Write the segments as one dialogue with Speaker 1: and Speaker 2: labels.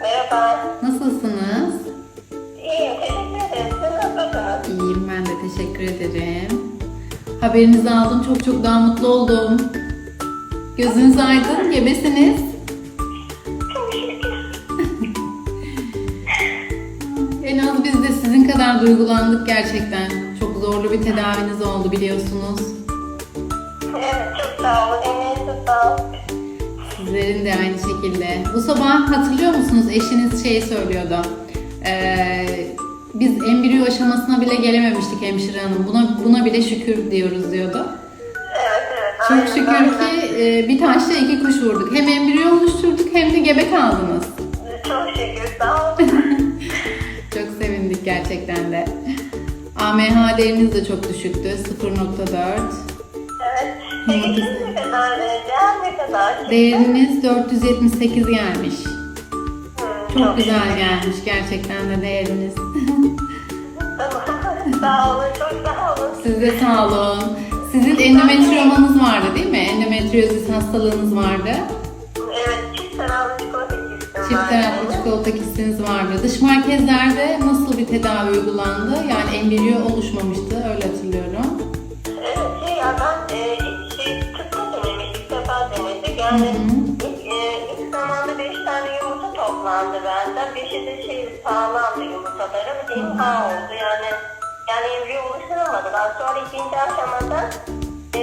Speaker 1: Merhaba.
Speaker 2: Nasılsınız?
Speaker 1: İyiyim. Teşekkür ederim. Siz nasılsınız?
Speaker 2: İyiyim ben de teşekkür ederim. Haberinizi aldım çok çok daha mutlu oldum. Gözünüz aydın, gebesiniz.
Speaker 1: Çok şükür.
Speaker 2: En az biz de sizin kadar duygulandık gerçekten. Çok zorlu bir tedaviniz oldu biliyorsunuz.
Speaker 1: Evet çok sağ olun.
Speaker 2: Sizlerin de aynı şekilde. Bu sabah hatırlıyor musunuz eşiniz şey söylüyordu. Ee, biz embriyo aşamasına bile gelememiştik hemşire hanım. Buna, buna bile şükür diyoruz diyordu.
Speaker 1: Evet evet.
Speaker 2: Çok
Speaker 1: aynen,
Speaker 2: şükür
Speaker 1: aynen.
Speaker 2: ki e, bir taşla iki kuş vurduk. Hem embriyo oluşturduk hem de gebe kaldınız.
Speaker 1: Çok şükür. Sağ olun.
Speaker 2: Çok sevindik gerçekten de. AMH değeriniz de çok düşüktü. 0.4.
Speaker 1: evet. Peki kadar kadar çıktı?
Speaker 2: Değeriniz 478 gelmiş.
Speaker 1: Hı,
Speaker 2: Çok güzel gelmiş gerçekten de değeriniz.
Speaker 1: Sağ olun. Çok sağ olun.
Speaker 2: Siz de sağ olun. Sizin endometriomanız vardı değil mi? Endometriozis hastalığınız vardı.
Speaker 1: Evet. Çift taraflı çikolata kistim
Speaker 2: Çift taraflı çikolata kistiniz vardı. Dış merkezlerde nasıl bir tedavi uygulandı? Yani embriyo oluşmamıştı öyle hatırlıyorum.
Speaker 1: Yani ilk, ilk zamanda beş tane yumurta toplandı benden. Beşi de şey sağlamdı yumurtalarım. İmha oldu yani. Yani embriyo oluşturamadı. Daha sonra ikinci aşamada e,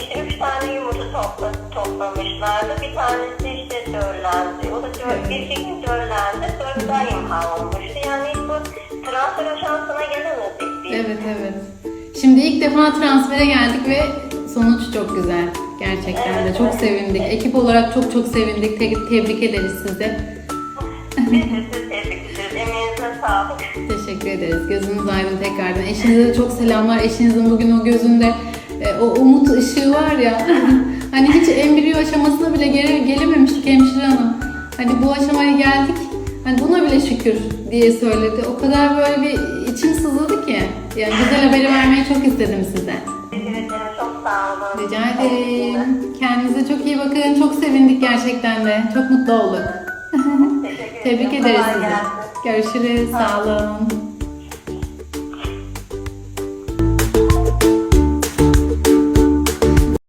Speaker 1: işte üç tane yumurta topla, toplamışlardı. Bir tanesi işte döllendi. O da döl, bir iki gün döllendi. Sonra bir daha imha olmuştu. Yani hiç bu transfer aşamasına gelemedik.
Speaker 2: Evet evet. Şimdi ilk defa transfere geldik ve sonuç çok güzel. Gerçekten de çok sevindik. Ekip olarak çok çok sevindik. Te- tebrik ederiz size.
Speaker 1: Biz de sizi tebrik ederiz. Emeğinize sağlık.
Speaker 2: Teşekkür ederiz. Gözünüz aydın tekrardan. Eşinize de çok selamlar. Eşinizin bugün o gözünde e, o umut ışığı var ya. hani hiç embriyo aşamasına bile gele, gelememiştik hemşire hanım. Hani bu aşamaya geldik. Hani buna bile şükür diye söyledi. O kadar böyle bir içim sızladı ki. Yani güzel haberi vermeyi çok istedim size. Rica ederim. Kendinize çok iyi bakın. Çok sevindik gerçekten de. Çok mutlu olduk. Tebrik ederiz sizi. Görüşürüz. Sağ olun.